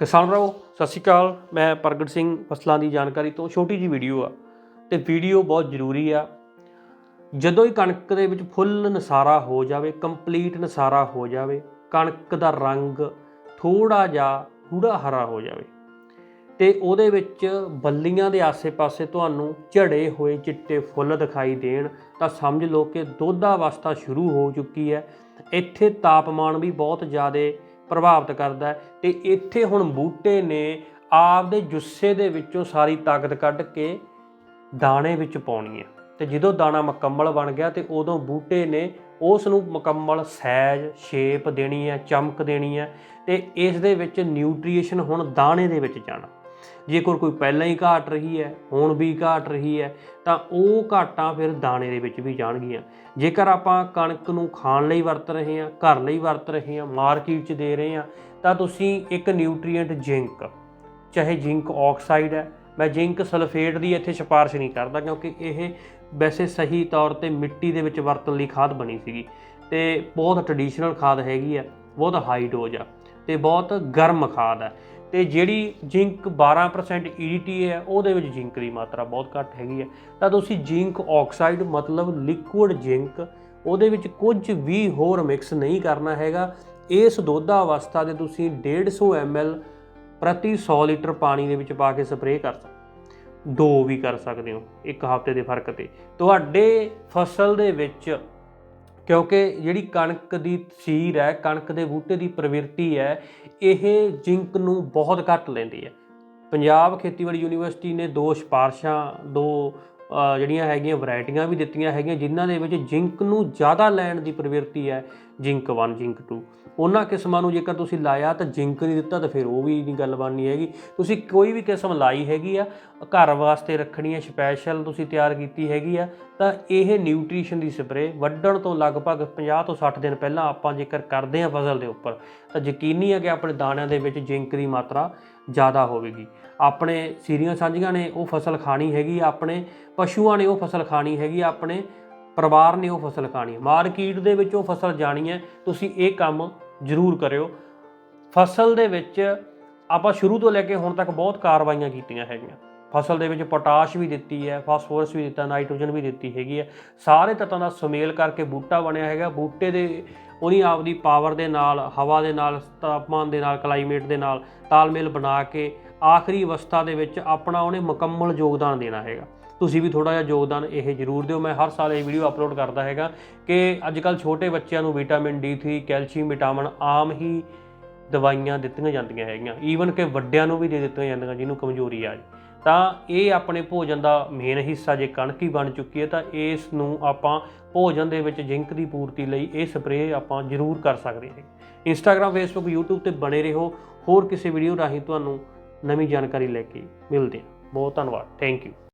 ਕਿਸਾਨ ਭਰਾਓ ਸਤਿ ਸ਼੍ਰੀ ਅਕਾਲ। ਮੈਂ ਪ੍ਰਗਟ ਸਿੰਘ ਫਸਲਾਂ ਦੀ ਜਾਣਕਾਰੀ ਤੋਂ ਛੋਟੀ ਜੀ ਵੀਡੀਓ ਆ। ਤੇ ਵੀਡੀਓ ਬਹੁਤ ਜ਼ਰੂਰੀ ਆ। ਜਦੋਂ ਹੀ ਕਣਕ ਦੇ ਵਿੱਚ ਫੁੱਲ ਨਸਾਰਾ ਹੋ ਜਾਵੇ ਕੰਪਲੀਟ ਨਸਾਰਾ ਹੋ ਜਾਵੇ, ਕਣਕ ਦਾ ਰੰਗ ਥੋੜਾ ਜਿਹਾ ਗੂੜਾ ਹਰਾ ਹੋ ਜਾਵੇ, ਤੇ ਉਹਦੇ ਵਿੱਚ ਬੱਲੀਆਂ ਦੇ ਆਸੇ-ਪਾਸੇ ਤੁਹਾਨੂੰ ਝੜੇ ਹੋਏ ਚਿੱਟੇ ਫੁੱਲ ਦਿਖਾਈ ਦੇਣ, ਤਾਂ ਸਮਝ ਲਓ ਕਿ ਦੋਧਾ ਅਵਸਥਾ ਸ਼ੁਰੂ ਹੋ ਚੁੱਕੀ ਹੈ। ਇੱਥੇ ਤਾਪਮਾਨ ਵੀ ਬਹੁਤ ਜ਼ਿਆਦਾ ਪ੍ਰਭਾਵਿਤ ਕਰਦਾ ਹੈ ਤੇ ਇੱਥੇ ਹੁਣ ਬੂਟੇ ਨੇ ਆਪਦੇ ਜੁੱਸੇ ਦੇ ਵਿੱਚੋਂ ਸਾਰੀ ਤਾਕਤ ਕੱਢ ਕੇ ਦਾਣੇ ਵਿੱਚ ਪਾਉਣੀ ਹੈ। ਤੇ ਜਦੋਂ ਦਾਣਾ ਮੁਕੰਮਲ ਬਣ ਗਿਆ ਤੇ ਉਦੋਂ ਬੂਟੇ ਨੇ ਉਸ ਨੂੰ ਮੁਕੰਮਲ ਸਾਈਜ਼ ਸ਼ੇਪ ਦੇਣੀ ਹੈ, ਚਮਕ ਦੇਣੀ ਹੈ ਤੇ ਇਸ ਦੇ ਵਿੱਚ ਨਿਊਟ੍ਰੀਸ਼ਨ ਹੁਣ ਦਾਣੇ ਦੇ ਵਿੱਚ ਜਾਣਾ। ਜੇਕਰ ਕੋਈ ਪਹਿਲਾਂ ਹੀ ਘਾਟ ਰਹੀ ਹੈ, ਹੁਣ ਵੀ ਘਾਟ ਰਹੀ ਹੈ, ਤਾਂ ਉਹ ਘਾਟਾਂ ਫਿਰ ਦਾਣੇ ਦੇ ਵਿੱਚ ਵੀ ਜਾਣਗੀਆਂ। ਜੇਕਰ ਆਪਾਂ ਕਣਕ ਨੂੰ ਖਾਣ ਲਈ ਵਰਤ ਰਹੇ ਹਾਂ, ਘਰ ਲਈ ਵਰਤ ਰਹੇ ਹਾਂ, ਮਾਰਕੀਟ 'ਚ ਦੇ ਰਹੇ ਹਾਂ, ਤਾਂ ਤੁਸੀਂ ਇੱਕ ਨਿਊਟ੍ਰੀਐਂਟ ਜ਼ਿੰਕ, ਚਾਹੇ ਜ਼ਿੰਕ ਆਕਸਾਈਡ ਹੈ, ਮੈਂ ਜ਼ਿੰਕ ਸਲਫੇਟ ਦੀ ਇੱਥੇ ਸਿਫਾਰਿਸ਼ ਨਹੀਂ ਕਰਦਾ ਕਿਉਂਕਿ ਇਹ ਵੈਸੇ ਸਹੀ ਤੌਰ ਤੇ ਮਿੱਟੀ ਦੇ ਵਿੱਚ ਵਰਤਣ ਲਈ ਖਾਦ ਬਣੀ ਸੀਗੀ ਤੇ ਬਹੁਤ ਟ੍ਰੈਡੀਸ਼ਨਲ ਖਾਦ ਹੈਗੀ ਆ ਬਹੁਤ ਹਾਈ ਡੋਜ਼ ਆ ਤੇ ਬਹੁਤ ਗਰਮ ਖਾਦ ਹੈ। ਤੇ ਜਿਹੜੀ ਜ਼ਿੰਕ 12% EDTA ਹੈ, ਉਹਦੇ ਵਿੱਚ ਜ਼ਿੰਕ ਦੀ ਮਾਤਰਾ ਬਹੁਤ ਘੱਟ ਹੈਗੀ ਹੈ। ਤਾਂ ਤੁਸੀਂ ਜ਼ਿੰਕ ਆਕਸਾਈਡ ਮਤਲਬ ਲਿਕੁਇਡ ਜ਼ਿੰਕ, ਉਹਦੇ ਵਿੱਚ ਕੁਝ ਵੀ ਹੋਰ ਮਿਕਸ ਨਹੀਂ ਕਰਨਾ ਹੈਗਾ। ਇਸ ਦੋਧਾ ਅਵਸਥਾ ਦੇ ਤੁਸੀਂ 150 ml ਪ੍ਰਤੀ 100 ਲੀਟਰ ਪਾਣੀ ਦੇ ਵਿੱਚ ਪਾ ਕੇ ਸਪਰੇਅ ਕਰ ਸਕਦੇ ਦੋ ਵੀ ਕਰ ਸਕਦੇ ਹੋ, ਇੱਕ ਹਫ਼ਤੇ ਦੇ ਫ਼ਰਕ ਤੇ। ਤੁਹਾਡੇ ਫਸਲ ਦੇ ਵਿੱਚ ਕਿਉਂਕਿ ਜਿਹੜੀ ਕਣਕ ਦੀ ਤਸੀਰ ਹੈ, ਕਣਕ ਦੇ ਬੂਟੇ ਦੀ ਪ੍ਰਵਿਰਤੀ ਹੈ, ਇਹ ਜ਼ਿੰਕ ਨੂੰ ਬਹੁਤ ਘੱਟ ਲੈਂਦੀ ਹੈ। ਪੰਜਾਬ ਖੇਤੀਬਾੜੀ ਯੂਨੀਵਰਸਿਟੀ ਨੇ ਦੋ ਸਿਫਾਰਸ਼ਾਂ, ਦੋ ਜਿਹੜੀਆਂ ਹੈਗੀਆਂ ਵੈਰਾਈਟੀਆਂ ਵੀ ਦਿੱਤੀਆਂ ਹੈਗੀਆਂ, ਜਿਨ੍ਹਾਂ ਦੇ ਵਿੱਚ ਜ਼ਿੰਕ ਨੂੰ ਜ਼ਿਆਦਾ ਲੈਣ ਦੀ ਪ੍ਰਵਿਰਤੀ ਹੈ, ਜ਼ਿੰਕ 1 ਜ਼ਿੰਕ 2 ਉਹਨਾਂ ਕਿਸਮਾਂ ਨੂੰ ਜੇਕਰ ਤੁਸੀਂ ਲਾਇਆ ਤਾਂ ਜ਼ਿੰਕ ਨਹੀਂ ਦਿੱਤਾ ਤਾਂ ਫਿਰ ਉਹ ਵੀ ਨਹੀਂ ਗੱਲ ਬਣਨੀ ਹੈਗੀ। ਤੁਸੀਂ ਕੋਈ ਵੀ ਕਿਸਮ ਲਾਈ ਹੈਗੀ ਆ, ਘਰ ਵਾਸਤੇ ਰੱਖਣੀ ਹੈ ਸਪੈਸ਼ਲ ਤੁਸੀਂ ਤਿਆਰ ਕੀਤੀ ਹੈਗੀ ਆ, ਤਾਂ ਇਹ ਨਿਊਟ੍ਰੀਸ਼ਨ ਦੀ ਸਪਰੇ ਵੱਢਣ ਤੋਂ ਲਗਭਗ 50 ਤੋਂ 60 ਦਿਨ ਪਹਿਲਾਂ ਆਪਾਂ ਜੇਕਰ ਕਰਦੇ ਹਾਂ ਫਸਲ ਦੇ ਉੱਪਰ, ਤਾਂ ਯਕੀਨੀ ਹੈ ਕਿ ਆਪਣੇ ਦਾਣਿਆਂ ਦੇ ਵਿੱਚ ਜ਼ਿੰਕ ਦੀ ਮਾਤਰਾ ਜ਼ਿਆਦਾ ਹੋਵੇਗੀ। ਆਪਣੇ ਸੀਰੀਆਂ ਸਾਂਝੀਆਂ ਨੇ ਉਹ ਫਸਲ ਖਾਣੀ ਹੈਗੀ, ਆਪਣੇ ਪਸ਼ੂਆਂ ਨੇ ਉਹ ਫਸਲ ਖਾਣੀ ਹੈਗੀ, ਆਪਣੇ ਪਰਿਵਾਰ ਨੇ ਉਹ ਫਸਲ ਖਾਣੀ ਮਾਰਕੀਟ ਦੇ ਵਿੱਚ ਉਹ ਫਸਲ ਜਾਣੀ ਹੈ, ਤੁਸੀਂ ਇਹ ਕੰਮ ਜ਼ਰੂਰ ਕਰਿਓ। ਫਸਲ ਦੇ ਵਿੱਚ ਆਪਾਂ ਸ਼ੁਰੂ ਤੋਂ ਲੈ ਕੇ ਹੁਣ ਤੱਕ ਬਹੁਤ ਕਾਰਵਾਈਆਂ ਕੀਤੀਆਂ ਹੈਗੀਆਂ। ਫਸਲ ਦੇ ਵਿੱਚ ਪੋਟਾਸ਼ ਵੀ ਦਿੱਤੀ ਹੈ, ਫਾਸਫੋਰਸ ਵੀ ਦਿੱਤਾ, ਨਾਈਟ੍ਰੋਜਨ ਵੀ ਦਿੱਤੀ ਹੈਗੀ ਹੈ। ਸਾਰੇ ਤੱਤਾਂ ਦਾ ਸੁਮੇਲ ਕਰਕੇ ਬੂਟਾ ਬਣਿਆ ਹੈਗਾ। ਬੂਟੇ ਦੇ ਉਹਦੀ ਆਪਦੀ ਪਾਵਰ ਦੇ ਨਾਲ, ਹਵਾ ਦੇ ਨਾਲ, ਤਾਪਮਾਨ ਦੇ ਨਾਲ ਕਲਾਈਮੇਟ ਦੇ ਨਾਲ ਤਾਲਮੇਲ ਬਣਾ ਕੇ ਆਖਰੀ ਅਵਸਥਾ ਦੇ ਵਿੱਚ ਆਪਣਾ ਉਹਨੇ ਮੁਕੰਮਲ ਯੋਗਦਾਨ ਦੇਣਾ ਹੈਗਾ। ਤੁਸੀਂ ਵੀ ਥੋੜਾ ਜਿਹਾ ਯੋਗਦਾਨ ਇਹ ਜ਼ਰੂਰ ਦਿਓ। ਮੈਂ ਹਰ ਸਾਲ ਇਹ ਵੀਡੀਓ ਅਪਲੋਡ ਕਰਦਾ ਹੈਗਾ ਕਿ ਅੱਜ ਕੱਲ ਛੋਟੇ ਬੱਚਿਆਂ ਨੂੰ ਵਿਟਾਮਿਨ D3 ਕੈਲਸ਼ੀਅਮ ਵਿਟਾਮਿਨ ਆਮ ਹੀ ਦਵਾਈਆਂ ਦਿੱਤੀਆਂ ਜਾਂਦੀਆਂ ਹੈਗੀਆਂ। ਈਵਨ ਕਿ ਵੱਡਿਆਂ ਨੂੰ ਵੀ ਦੇ ਦਿੱਤੀਆਂ ਜਾਂਦੀਆਂ, ਜਿਹਨੂੰ ਕਮਜ਼ੋਰੀ ਆ ਜਾਏ ਤਾਂ ਇਹ ਆਪਣੇ ਭੋਜਨ ਦਾ ਮੇਨ ਹਿੱਸਾ ਜੇ ਕਣਕ ਹੀ ਬਣ ਚੁੱਕੀ ਹੈ, ਤਾਂ ਇਸ ਨੂੰ ਆਪਾਂ ਭੋਜਨ ਦੇ ਵਿੱਚ ਜ਼ਿੰਕ ਦੀ ਪੂਰਤੀ ਲਈ ਇਹ ਸਪਰੇਅ ਆਪਾਂ ਜ਼ਰੂਰ ਕਰ ਸਕਦੇ ਹਾਂ। ਇੰਸਟਾਗ੍ਰam ਫੇਸਬੁੱਕ YouTube ਤੇ ਬਣੇ ਰਹੋ। ਹੋਰ ਕਿਸੇ ਵੀਡੀਓ ਰਾਹੀਂ ਤੁਹਾਨੂੰ ਨਵੀਂ ਜਾਣਕਾਰੀ ਲੈ ਕੇ ਮਿਲਦੇ ਹਾਂ। ਬਹੁਤ ਧੰਨਵਾਦ। Thank you